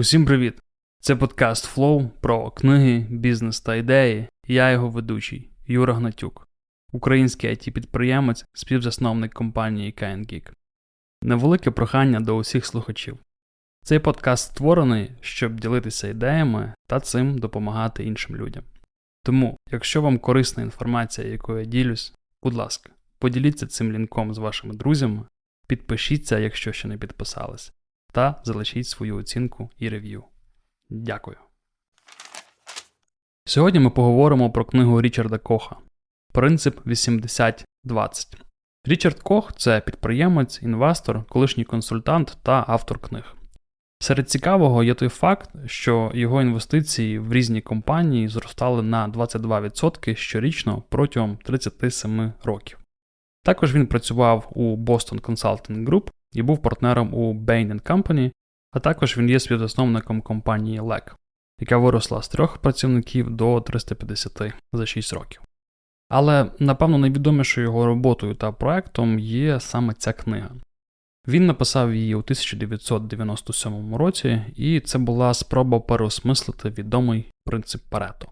Усім привіт! Це подкаст Flow про книги, бізнес та ідеї. Я його ведучий Юра Гнатюк, український it підприємець співзасновник компанії KNGeek. Невелике прохання до усіх слухачів. Цей подкаст створений, щоб ділитися ідеями та цим допомагати іншим людям. Тому, якщо вам корисна інформація, якою я ділюсь, будь ласка, поділіться цим лінком з вашими друзями, підпишіться, якщо ще не підписались, та залишіть свою оцінку і рев'ю. Дякую. Сьогодні ми поговоримо про книгу Річарда Коха Принцип 80-20. Річард Кох це підприємець, інвестор, колишній консультант та автор книг. Серед цікавого є той факт, що його інвестиції в різні компанії зростали на 22% щорічно протягом 37 років. Також він працював у Boston Consulting Group і був партнером у Bain Company, а також він є співзасновником компанії LEC, яка виросла з трьох працівників до 350 за 6 років. Але, напевно, найвідомішою його роботою та проектом є саме ця книга. Він написав її у 1997 році, і це була спроба переосмислити відомий принцип Парето,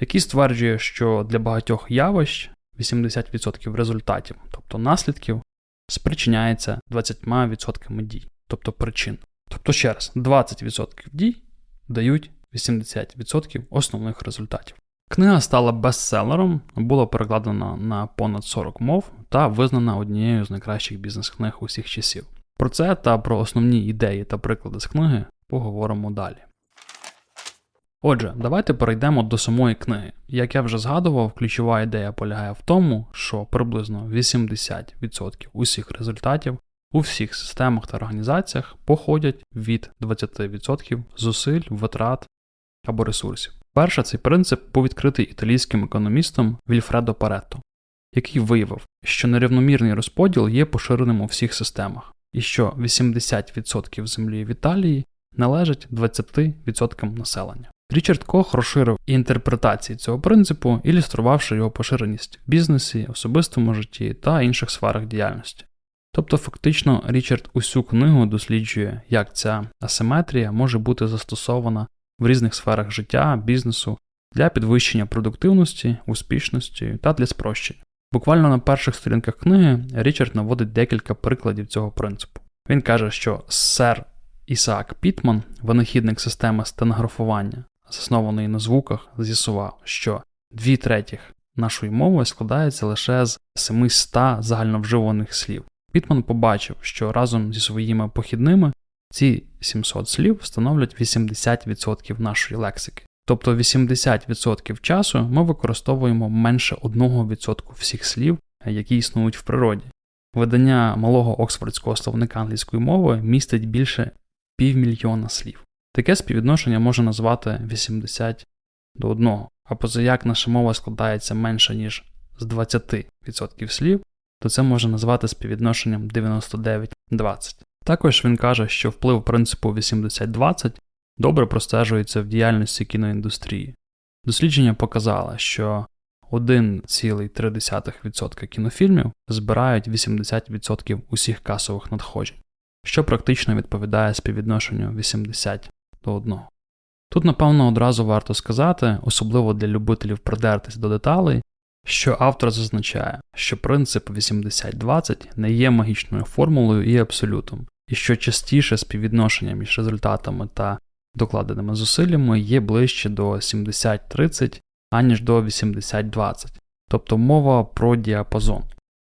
який стверджує, що для багатьох явищ 80% результатів, тобто наслідків, спричиняється 20% дій, тобто причин. Тобто, ще раз, 20% дій дають 80% основних результатів. Книга стала бестселером, була перекладена на понад 40 мов та визнана однією з найкращих бізнес-книг усіх часів. Про це та про основні ідеї та приклади з книги поговоримо далі. Отже, давайте перейдемо до самої книги. Як я вже згадував, ключова ідея полягає в тому, що приблизно 80% усіх результатів у всіх системах та організаціях походять від 20% зусиль, витрат або ресурсів. Перша цей принцип був відкритий італійським економістом Вільфредо Паретто, який виявив, що нерівномірний розподіл є поширеним у всіх системах, і що 80% землі в Італії належать 20% населення. Річард Кох розширив інтерпретації цього принципу, ілюструвавши його поширеність в бізнесі, особистому житті та інших сферах діяльності. Тобто, фактично, Річард усю книгу досліджує, як ця асиметрія може бути застосована в різних сферах життя, бізнесу для підвищення продуктивності, успішності та для спрощення. Буквально на перших сторінках книги Річард наводить декілька прикладів цього принципу. Він каже, що сер Ісаак Пітман, винахідник системи стенографування, заснованої на звуках, з'ясував, що дві третіх нашої мови складається лише з 700 загальновживаних слів. Пітман побачив, що разом зі своїми похідними ці 700 слів становлять 80% нашої лексики. Тобто 80% часу ми використовуємо менше 1% всіх слів, які існують в природі. Видання малого Оксфордського словника англійської мови містить більше півмільйона слів. Таке співвідношення можна назвати 80 до 1, а позаяк наша мова складається менше, ніж з 20% слів, то це можна назвати співвідношенням 99-20. Також він каже, що вплив принципу 80-20 добре простежується в діяльності кіноіндустрії. Дослідження показало, що 1,3% кінофільмів збирають 80% усіх касових надходжень, що практично відповідає співвідношенню 80 до 1. Тут, напевно, одразу варто сказати, особливо для любителів придертись до деталей, що автор зазначає, що принцип 80-20 не є магічною формулою і абсолютом, і що частіше співвідношення між результатами та докладеними зусиллями є ближче до 70-30, аніж до 80-20, тобто мова про діапазон.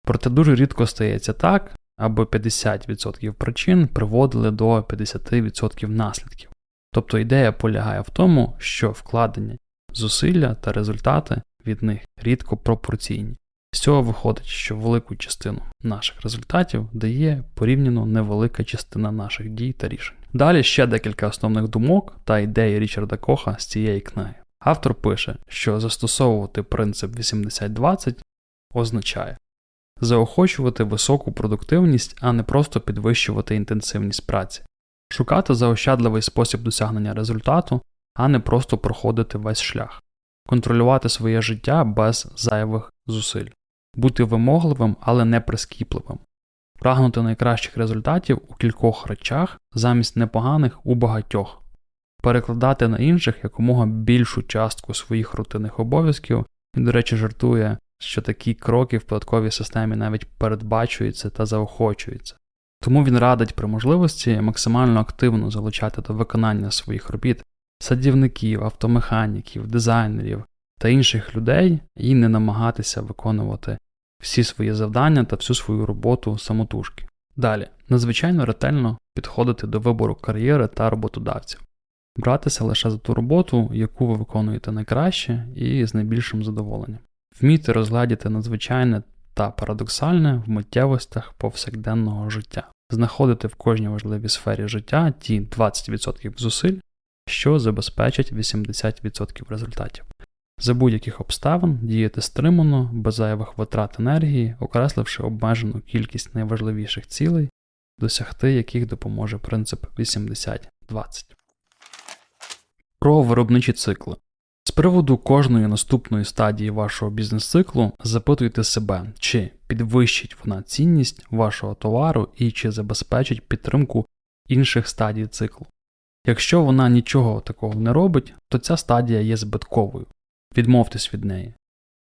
Проте дуже рідко стається так, аби 50% причин приводили до 50% наслідків. Тобто ідея полягає в тому, що вкладені зусилля та результати від них рідко пропорційні. З цього виходить, що велику частину наших результатів дає порівняно невелика частина наших дій та рішень. Далі ще декілька основних думок та ідей Річарда Коха з цієї книги. Автор пише, що застосовувати принцип 80-20 означає заохочувати високу продуктивність, а не просто підвищувати інтенсивність праці, шукати заощадливий спосіб досягнення результату, а не просто проходити весь шлях, контролювати своє життя без зайвих зусиль, бути вимогливим, але не прискіпливим, прагнути найкращих результатів у кількох речах замість непоганих у багатьох, перекладати на інших якомога більшу частку своїх рутинних обов'язків. Він, до речі, жартує, що такі кроки в податковій системі навіть передбачуються та заохочуються. Тому він радить при можливості максимально активно залучати до виконання своїх робіт садівників, автомеханіків, дизайнерів та інших людей і не намагатися виконувати всі свої завдання та всю свою роботу самотужки. Далі, надзвичайно ретельно підходити до вибору кар'єри та роботодавців, братися лише за ту роботу, яку ви виконуєте найкраще і з найбільшим задоволенням, вміти розглядіти надзвичайне та парадоксальне в миттєвостях повсякденного життя, знаходити в кожній важливій сфері життя ті 20% зусиль, що забезпечать 80% результатів. За будь-яких обставин діяти стримано, без зайвих витрат енергії, окресливши обмежену кількість найважливіших цілей, досягти яких допоможе принцип 80-20. Про виробничі цикли. Приводу кожної наступної стадії вашого бізнес-циклу запитуйте себе, чи підвищить вона цінність вашого товару і чи забезпечить підтримку інших стадій циклу. Якщо вона нічого такого не робить, то ця стадія є збитковою. Відмовтесь від неї.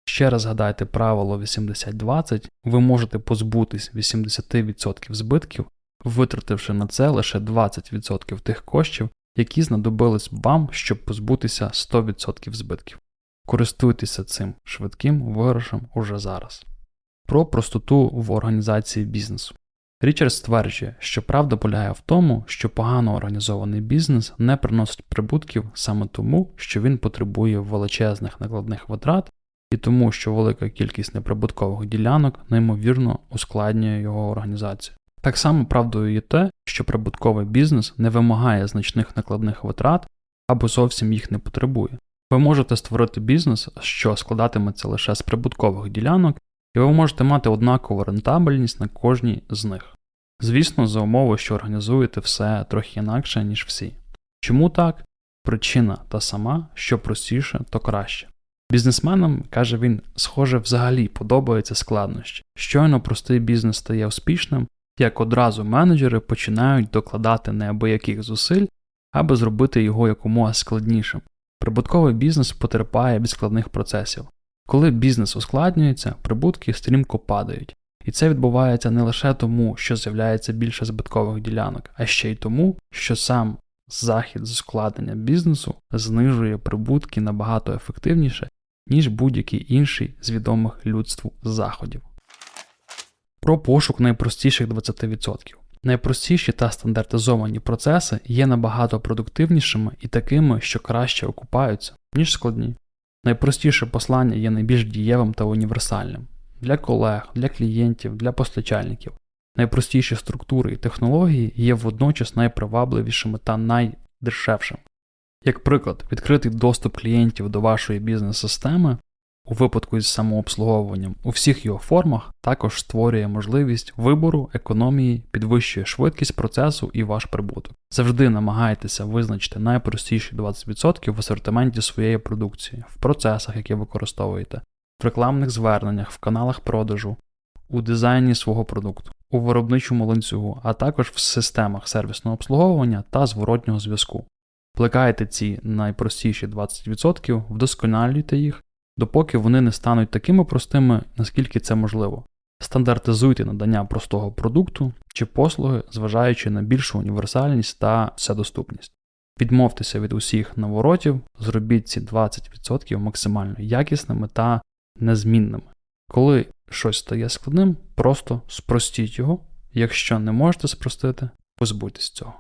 Ще раз згадайте правило 80-20, ви можете позбутись 80% збитків, витративши на це лише 20% тих коштів, які знадобились вам, щоб позбутися 100% збитків. Користуйтеся цим швидким виграшем уже зараз. Про простоту в організації бізнесу. Річард стверджує, що правда полягає в тому, що погано організований бізнес не приносить прибутків саме тому, що він потребує величезних накладних витрат і тому, що велика кількість неприбуткових ділянок неймовірно ускладнює його організацію. Так само правдою є те, що прибутковий бізнес не вимагає значних накладних витрат або зовсім їх не потребує. Ви можете створити бізнес, що складатиметься лише з прибуткових ділянок, і ви можете мати однакову рентабельність на кожній з них. Звісно, за умови, що організуєте все трохи інакше, ніж всі. Чому так? Причина та сама, що простіше, то краще. Бізнесменам, каже він, схоже, взагалі подобаються складнощі. Щойно простий бізнес стає успішним, як одразу менеджери починають докладати неабияких зусиль, аби зробити його якомога складнішим. Прибутковий бізнес потерпає від складних процесів. Коли бізнес ускладнюється, прибутки стрімко падають. І це відбувається не лише тому, що з'являється більше збиткових ділянок, а ще й тому, що сам захід з ускладнення бізнесу знижує прибутки набагато ефективніше, ніж будь-який інший з відомих людству заходів. Про пошук найпростіших 20%. Найпростіші та стандартизовані процеси є набагато продуктивнішими і такими, що краще окупаються, ніж складні. Найпростіше послання є найбільш дієвим та універсальним для колег, для клієнтів, для постачальників. Найпростіші структури і технології є водночас найпривабливішими та найдешевшими. Як приклад, відкритий доступ клієнтів до вашої бізнес-системи у випадку із самообслуговуванням у всіх його формах також створює можливість вибору, економії, підвищує швидкість процесу і ваш прибуток. Завжди намагайтеся визначити найпростіші 20% в асортименті своєї продукції, в процесах, які використовуєте, в рекламних зверненнях, в каналах продажу, у дизайні свого продукту, у виробничому ланцюгу, а також в системах сервісного обслуговування та зворотнього зв'язку. Плекайте ці найпростіші 20%, вдосконалюйте їх, допоки вони не стануть такими простими, наскільки це можливо. Стандартизуйте надання простого продукту чи послуги, зважаючи на більшу універсальність та вседоступність. Відмовтеся від усіх наворотів, зробіть ці 20% максимально якісними та незмінними. Коли щось стає складним, просто спростіть його, якщо не можете спростити, позбудьтесь цього.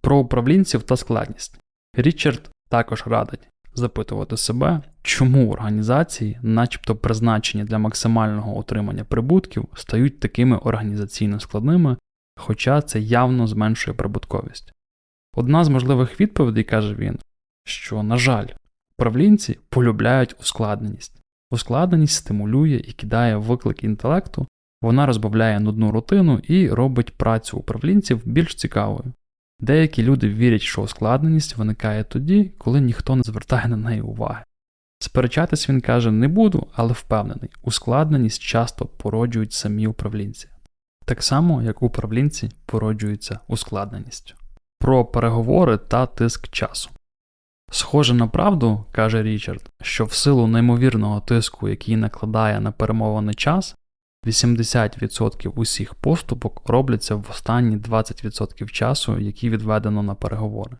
Про управлінців та складність. Річард також радить запитувати себе, чому організації, начебто призначені для максимального отримання прибутків, стають такими організаційно складними, хоча це явно зменшує прибутковість. Одна з можливих відповідей, каже він, що, на жаль, управлінці полюбляють ускладненість. Ускладненість стимулює і кидає виклик інтелекту, вона розбавляє нудну рутину і робить працю управлінців більш цікавою. Деякі люди вірять, що ускладненість виникає тоді, коли ніхто не звертає на неї уваги. Сперечатись він каже, не буду, але впевнений, ускладненість часто породжують самі управлінці, так само, як управлінці породжуються ускладненістю. про переговори та тиск часу. Схоже на правду, каже Річард, що в силу неймовірного тиску, який накладає на перемовлений час, 80% усіх поступок робляться в останні 20% часу, які відведено на переговори.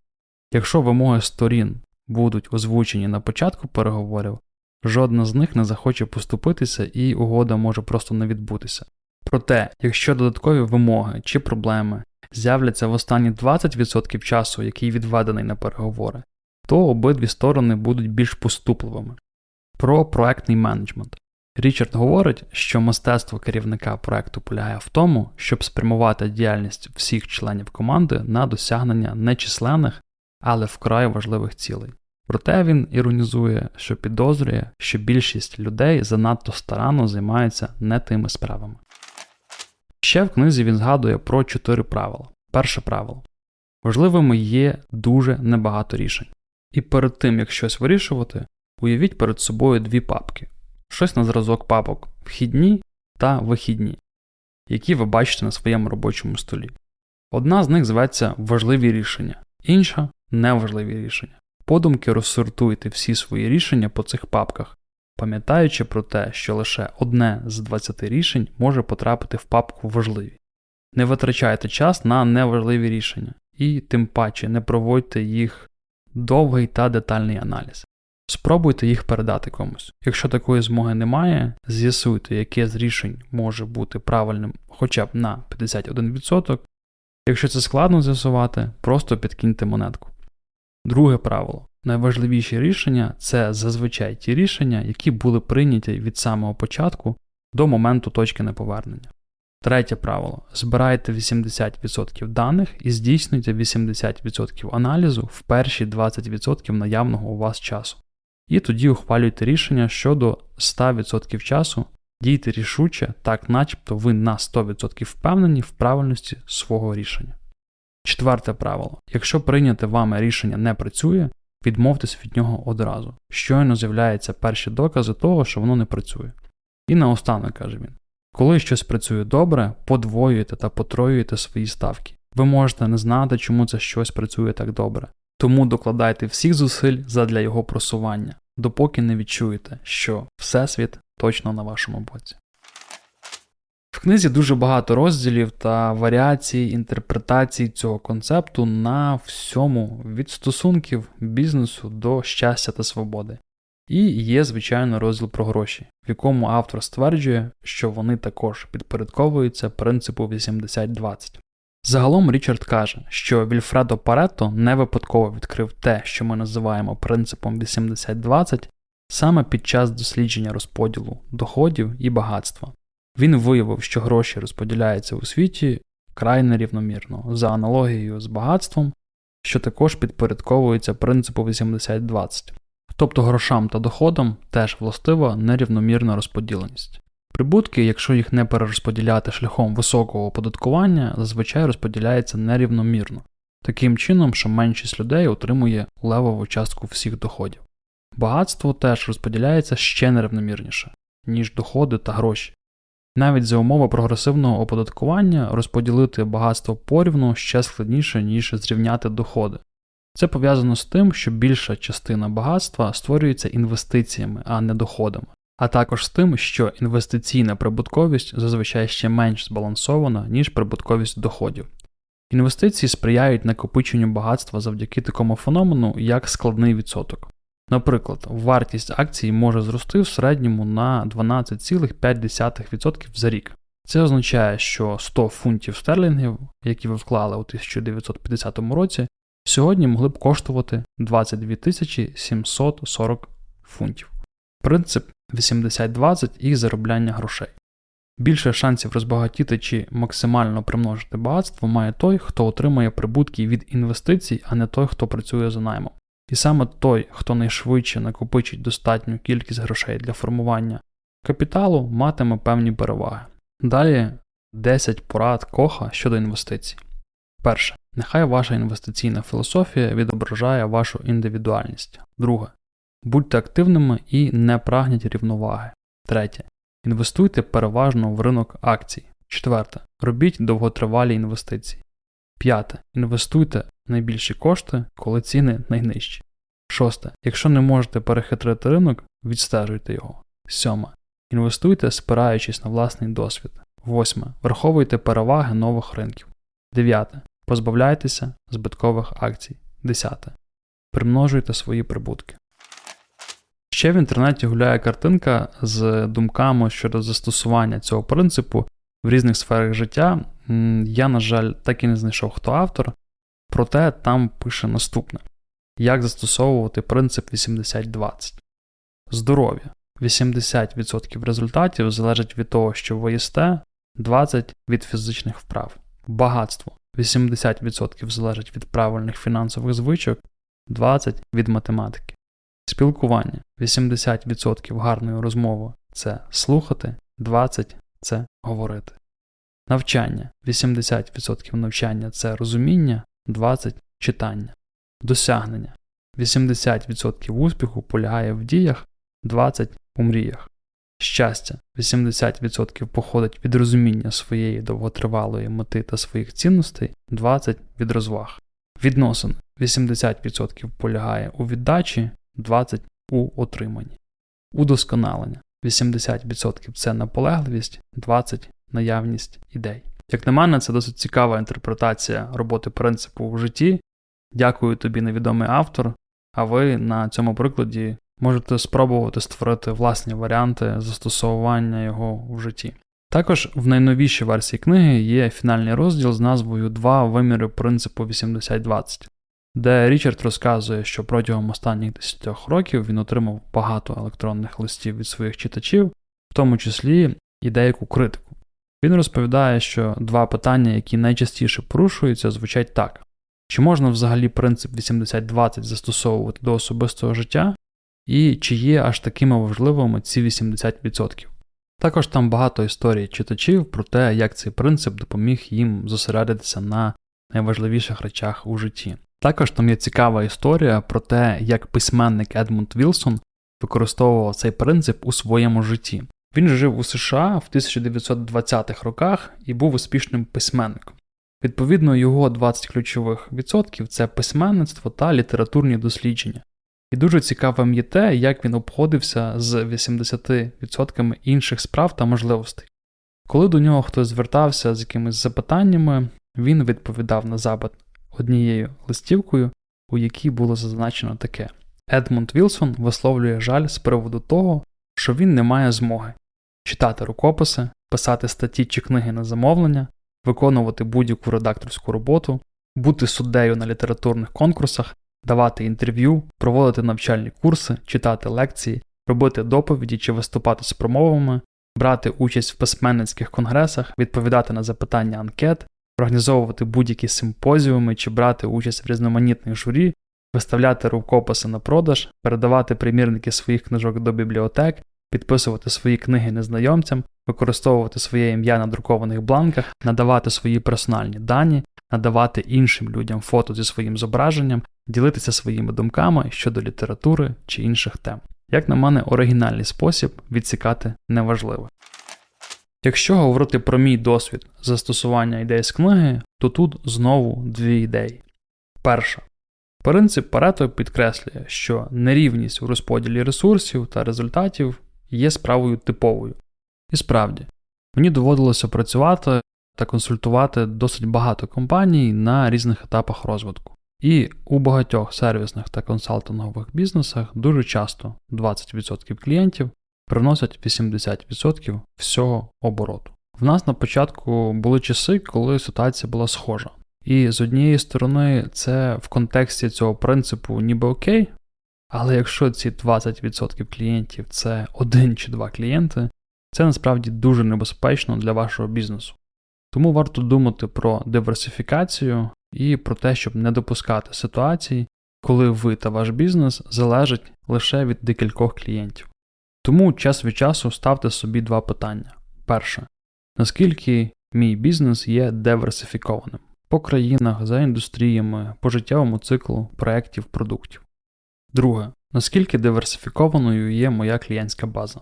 Якщо вимоги сторін будуть озвучені на початку переговорів, жодна з них не захоче поступитися і угода може просто не відбутися. Проте, якщо додаткові вимоги чи проблеми з'являться в останні 20% часу, який відведений на переговори, то обидві сторони будуть більш поступливими. Про проектний менеджмент. Річард говорить, що мистецтво керівника проекту полягає в тому, щоб спрямувати діяльність всіх членів команди на досягнення нечисленних, але вкрай важливих цілей. Проте він іронізує, що підозрює, що більшість людей занадто старанно займаються не тими справами. Ще в книзі він згадує про чотири правила. Перше правило. Важливими є дуже небагато рішень. І перед тим, як щось вирішувати, уявіть перед собою дві папки: щось на зразок папок вхідні та вихідні, які ви бачите на своєму робочому столі. Одна з них зветься важливі рішення, інша неважливі рішення. Подумки розсортуйте всі свої рішення по цих папках, пам'ятаючи про те, що лише одне з 20 рішень може потрапити в папку важливі. Не витрачайте час на неважливі рішення і тим паче не проводьте їх довгий та детальний аналіз. Спробуйте їх передати комусь. Якщо такої змоги немає, з'ясуйте, яке з рішень може бути правильним хоча б на 51%. Якщо це складно з'ясувати, просто підкиньте монетку. Друге правило. Найважливіші рішення це зазвичай ті рішення, які були прийняті від самого початку до моменту точки неповернення. Третє правило. Збирайте 80% даних і здійснюйте 80% аналізу в перші 20% наявного у вас часу. І тоді ухвалюйте рішення щодо 100% часу, дійте рішуче, так начебто ви на 100% впевнені в правильності свого рішення. Четверте правило. Якщо прийняте вами рішення не працює, відмовтесь від нього одразу. Щойно з'являються перші докази того, що воно не працює. І наостанок каже він: коли щось працює добре, подвоюєте та потроюєте свої ставки. Ви можете не знати, чому це щось працює так добре. Тому докладайте всіх зусиль задля його просування, допоки не відчуєте, що Всесвіт точно на вашому боці. В книзі дуже багато розділів та варіацій інтерпретацій цього концепту на всьому від стосунків бізнесу до щастя та свободи. І є, звичайно, розділ про гроші, в якому автор стверджує, що вони також підпорядковуються принципу 80-20. Загалом Річард каже, що Вільфредо Паретто не випадково відкрив те, що ми називаємо принципом 80-20, саме під час дослідження розподілу доходів і багатства. Він виявив, що гроші розподіляються у світі вкрай нерівномірно, за аналогією з багатством, що також підпорядковується принципу 80-20. Тобто грошам та доходам теж властива нерівномірна розподіленість. Прибутки, якщо їх не перерозподіляти шляхом високого оподаткування, зазвичай розподіляються нерівномірно, таким чином, що меншість людей отримує левову частку всіх доходів. Багатство теж розподіляється ще нерівномірніше, ніж доходи та гроші. Навіть за умови прогресивного оподаткування розподілити багатство порівну ще складніше, ніж зрівняти доходи. Це пов'язано з тим, що більша частина багатства створюється інвестиціями, а не доходами, а також з тим, що інвестиційна прибутковість зазвичай ще менш збалансована, ніж прибутковість доходів. Інвестиції сприяють накопиченню багатства завдяки такому феномену, як складний відсоток. Наприклад, вартість акцій може зрости в середньому на 12,5% за рік. Це означає, що 100 фунтів стерлінгів, які ви вклали у 1950 році, сьогодні могли б коштувати 22 740 фунтів. Принцип 80-20 і заробляння грошей. Більше шансів розбагатіти чи максимально примножити багатство має той, хто отримує прибутки від інвестицій, а не той, хто працює за наймом. І саме той, хто найшвидше накопичить достатню кількість грошей для формування капіталу, матиме певні переваги. Далі 10 порад коха щодо інвестицій. Перше. Нехай ваша інвестиційна філософія відображає вашу індивідуальність. Друге. Будьте активними і не прагніть рівноваги. Третє. Інвестуйте переважно в ринок акцій. Четверте. Робіть довготривалі інвестиції. П'яте. Інвестуйте найбільші кошти, коли ціни найнижчі. Шосте. Якщо не можете перехитрити ринок, відстежуйте його. Сьоме. Інвестуйте, спираючись на власний досвід. Восьме. Враховуйте переваги нових ринків. Дев'яте. Позбавляйтеся збиткових акцій. Десяте. Примножуйте свої прибутки. Ще в інтернеті гуляє картинка з думками щодо застосування цього принципу в різних сферах життя. Я, на жаль, так і не знайшов, хто автор, проте там пише наступне: як застосовувати принцип 80-20. Здоров'я. 80% результатів залежить від того, що ви їсте, 20% від фізичних вправ. Багатство. 80% залежить від правильних фінансових звичок, 20% від математики. Спілкування 80% гарної розмови це слухати, 20% це говорити. Навчання 80% навчання це розуміння, 20% читання. Досягнення 80% успіху полягає в діях, 20% у мріях. Щастя 80% походить від розуміння своєї довготривалої мети та своїх цінностей, 20% від розваг. Відносин 80% полягає у віддачі, 20% у отриманні. Удосконалення 80% це наполегливість, 20% наявність ідей. Як на мене, це досить цікава інтерпретація роботи принципу в житті. Дякую тобі, невідомий автор. А ви на цьому прикладі можете спробувати створити власні варіанти застосування його в житті. Також в найновішій версії книги є фінальний розділ з назвою Два виміри принципу 80-20, де Річард розказує, що протягом останніх 10 років він отримав багато електронних листів від своїх читачів, в тому числі і деяку критику. Він розповідає, що два питання, які найчастіше порушуються, звучать так: чи можна взагалі принцип 80-20 застосовувати до особистого життя, і чи є аж такими важливими ці 80%. Також там багато історій читачів про те, як цей принцип допоміг їм зосередитися на найважливіших речах у житті. Також там є цікава історія про те, як письменник Едмунд Вілсон використовував цей принцип у своєму житті. Він жив у США в 1920-х роках і був успішним письменником. Відповідно, його 20 ключових відсотків це письменництво та літературні дослідження. І дуже цікавим є те, як він обходився з 80% інших справ та можливостей. Коли до нього хтось звертався з якимись запитаннями, він відповідав на запит однією листівкою, у якій було зазначено таке: Едмунд Вілсон висловлює жаль з приводу того, що він не має змоги читати рукописи, писати статті чи книги на замовлення, виконувати будь-яку редакторську роботу, бути суддею на літературних конкурсах, давати інтерв'ю, проводити навчальні курси, читати лекції, робити доповіді чи виступати з промовами, брати участь в письменницьких конгресах, відповідати на запитання анкет, організовувати будь-які симпозіуми чи брати участь в різноманітних журі, виставляти рукописи на продаж, передавати примірники своїх книжок до бібліотек, підписувати свої книги незнайомцям, використовувати своє ім'я на друкованих бланках, надавати свої персональні дані, надавати іншим людям фото зі своїм зображенням, ділитися своїми думками щодо літератури чи інших тем. Як на мене, оригінальний спосіб відсікати неважливе. Якщо говорити про мій досвід застосування ідей з книги, то тут знову дві ідеї. Перша. Принцип Парето підкреслює, що нерівність у розподілі ресурсів та результатів є справою типовою. І справді, мені доводилося працювати та консультувати досить багато компаній на різних етапах розвитку. І у багатьох сервісних та консалтингових бізнесах дуже часто 20% клієнтів приносять 80% всього обороту. В нас на початку були часи, коли ситуація була схожа. І з однієї сторони, це в контексті цього принципу ніби окей, але якщо ці 20% клієнтів це один чи два клієнти, це насправді дуже небезпечно для вашого бізнесу. Тому варто думати про диверсифікацію і про те, щоб не допускати ситуацій, коли ви та ваш бізнес залежать лише від декількох клієнтів. Тому час від часу ставте собі два питання. Перше, наскільки мій бізнес є диверсифікованим по країнах, за індустріями, по життєвому циклу проєктів продуктів. Друге, наскільки диверсифікованою є моя клієнтська база?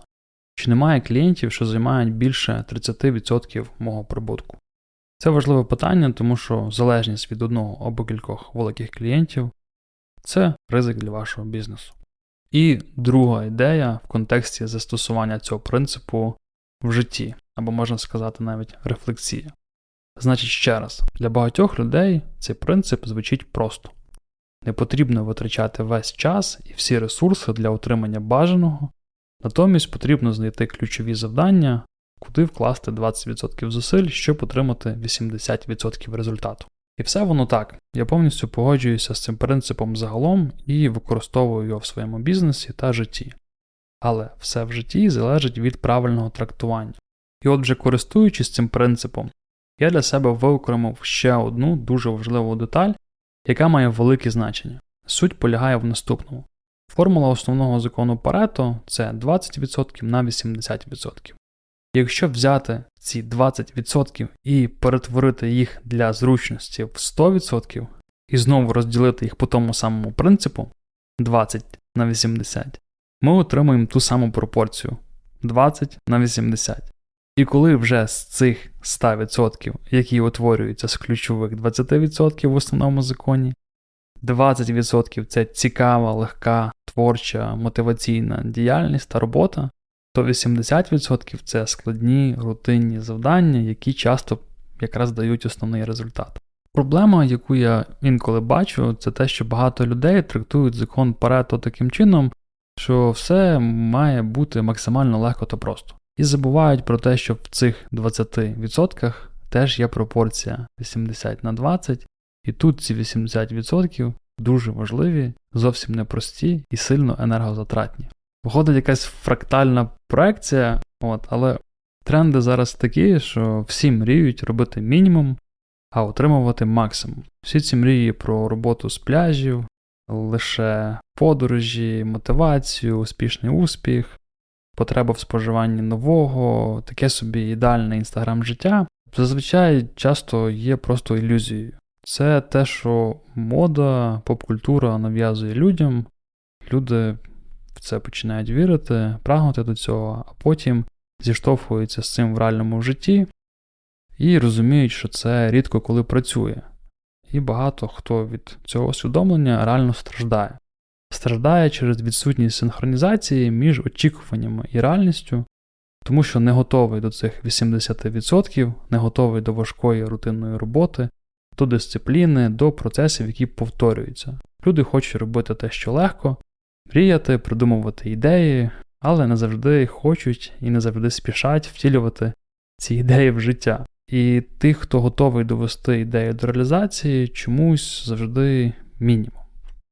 Чи немає клієнтів, що займають більше 30% мого прибутку? Це важливе питання, тому що залежність від одного або кількох великих клієнтів це ризик для вашого бізнесу. І друга ідея в контексті застосування цього принципу в житті, або можна сказати навіть рефлексія. Значить, ще раз, для багатьох людей цей принцип звучить просто. Не потрібно витрачати весь час і всі ресурси для отримання бажаного, натомість потрібно знайти ключові завдання, куди вкласти 20% зусиль, щоб отримати 80% результату. І все воно так. Я повністю погоджуюся з цим принципом загалом і використовую його в своєму бізнесі та житті. Але все в житті залежить від правильного трактування. І от вже користуючись цим принципом, я для себе виокремив ще одну дуже важливу деталь, яка має велике значення. Суть полягає в наступному. Формула основного закону Парето це 20% на 80%. Якщо взяти ці 20% і перетворити їх для зручності в 100% і знову розділити їх по тому самому принципу 20 на 80, ми отримуємо ту саму пропорцію 20 на 80. І коли вже з цих 100%, які утворюються з ключових 20% в основному законі, 20% це цікава, легка, творча, мотиваційна діяльність та робота, то 80% це складні рутинні завдання, які часто якраз дають основний результат. Проблема, яку я інколи бачу, це те, що багато людей трактують закон Парето таким чином, що все має бути максимально легко та просто. І забувають про те, що в цих 20% теж є пропорція 80 на 20, і тут ці 80% дуже важливі, зовсім непрості і сильно енергозатратні. Виходить якась фрактальна проекція, от, але тренди зараз такі, що всі мріють робити мінімум, а отримувати максимум. Всі ці мрії про роботу з пляжів, лише подорожі, мотивацію, успішний успіх, потреба в споживанні нового, таке собі ідеальне інстаграм життя, зазвичай часто є просто ілюзією. Це те, що мода, поп-культура нав'язує людям, люди в це починають вірити, прагнути до цього, а потім зіштовхуються з цим в реальному житті і розуміють, що це рідко коли працює. І багато хто від цього усвідомлення реально страждає. Страждає через відсутність синхронізації між очікуваннями і реальністю, тому що не готовий до цих 80%, не готовий до важкої рутинної роботи, до дисципліни, до процесів, які повторюються. Люди хочуть робити те, що легко, мріяти, придумувати ідеї, але не завжди хочуть і не завжди спішать втілювати ці ідеї в життя. І тих, хто готовий довести ідею до реалізації, чомусь завжди мінімум.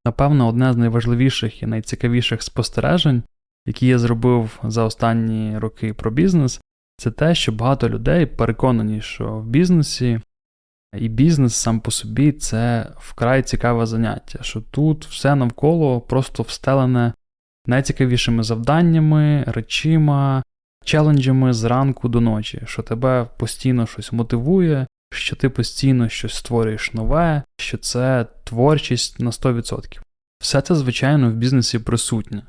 Напевно, одне з найважливіших і найцікавіших спостережень, які я зробив за останні роки про бізнес, це те, що багато людей переконані, що в бізнесі і бізнес сам по собі це вкрай цікаве заняття, що тут все навколо просто встелене найцікавішими завданнями, речима, челенджами з ранку до ночі, що тебе постійно щось мотивує, що ти постійно щось створюєш нове, що це творчість на 100%. Все це, звичайно, в бізнесі присутнє.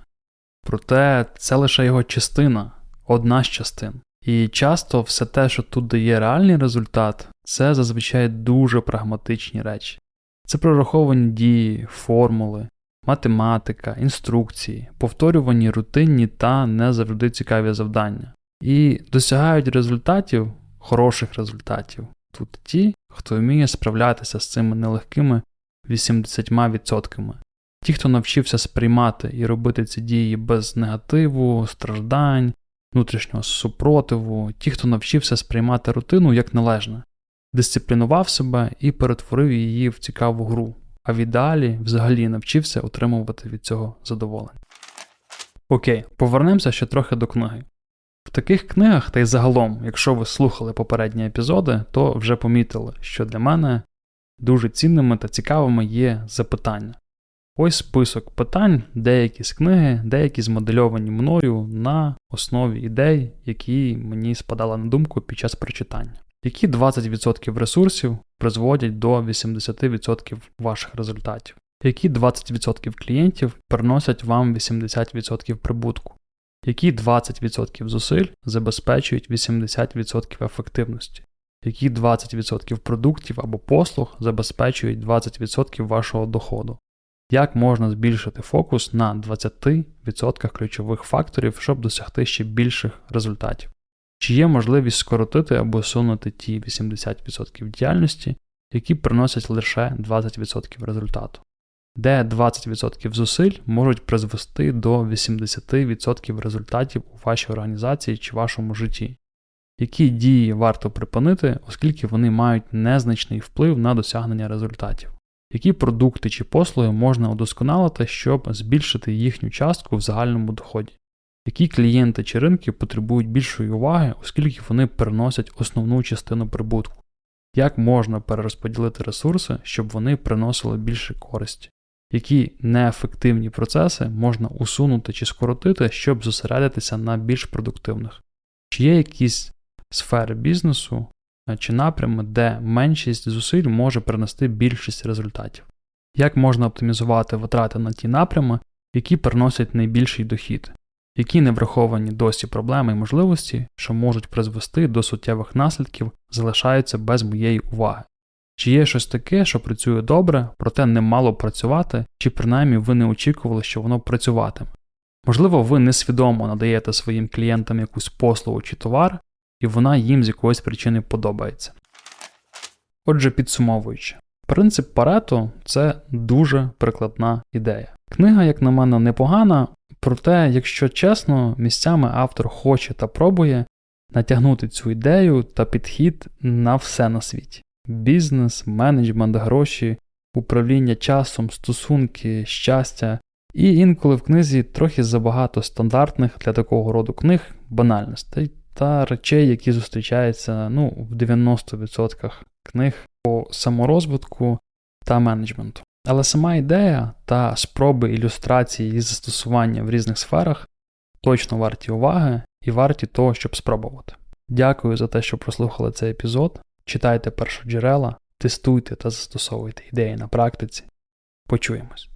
Проте це лише його частина, одна з частин. І часто все те, що тут дає реальний результат, це зазвичай дуже прагматичні речі. Це прораховані дії, формули, математика, інструкції, повторювані рутинні та не завжди цікаві завдання. І досягають результатів, хороших результатів, тут ті, хто вміє справлятися з цими нелегкими 80%. Ті, хто навчився сприймати і робити ці дії без негативу, страждань, внутрішнього супротиву, ті, хто навчився сприймати рутину як належне, дисциплінував себе і перетворив її в цікаву гру, а в ідеалі взагалі навчився отримувати від цього задоволення. Окей, повернемося ще трохи до книги. В таких книгах, та й загалом, якщо ви слухали попередні епізоди, то вже помітили, що для мене дуже цінними та цікавими є запитання. Ось список питань, деякі з книги, деякі змодельовані мною на основі ідей, які мені спадали на думку під час прочитання. Які 20% ресурсів призводять до 80% ваших результатів? Які 20% клієнтів приносять вам 80% прибутку? Які 20% зусиль забезпечують 80% ефективності? які 20% продуктів або послуг забезпечують 20% вашого доходу. Як можна збільшити фокус на 20% ключових факторів, щоб досягти ще більших результатів? Чи є можливість скоротити або сунути ті 80% діяльності, які приносять лише 20% результату? Де 20% зусиль можуть призвести до 80% результатів у вашій організації чи вашому житті? Які дії варто припинити, оскільки вони мають незначний вплив на досягнення результатів? Які продукти чи послуги можна удосконалити, щоб збільшити їхню частку в загальному доході? Які клієнти чи ринки потребують більшої уваги, оскільки вони приносять основну частину прибутку? Як можна перерозподілити ресурси, щоб вони приносили більше користі? Які неефективні процеси можна усунути чи скоротити, щоб зосередитися на більш продуктивних? Чи є якісь сфери бізнесу чи напрями, де меншість зусиль може принести більшість результатів? Як можна оптимізувати витрати на ті напрями, які приносять найбільший дохід? Які не враховані досі проблеми і можливості, що можуть призвести до суттєвих наслідків, залишаються без моєї уваги? Чи є щось таке, що працює добре, проте не мало працювати, чи принаймні ви не очікували, що воно працюватиме? Можливо, ви несвідомо надаєте своїм клієнтам якусь послугу чи товар, і вона їм з якоїсь причини подобається. Отже, підсумовуючи, принцип Парето це дуже прикладна ідея. Книга, як на мене, непогана, проте, якщо чесно, місцями автор хоче та пробує натягнути цю ідею та підхід на все на світі бізнес, менеджмент, гроші, управління часом, стосунки, щастя. І інколи в книзі трохи забагато стандартних для такого роду книг банальностей та речей, які зустрічаються ну, в 90% книг по саморозвитку та менеджменту. Але сама ідея та спроби ілюстрації і застосування в різних сферах точно варті уваги і варті того, щоб спробувати. Дякую за те, що прослухали цей епізод. Читайте першоджерела, тестуйте та застосовуйте ідеї на практиці. Почуємось!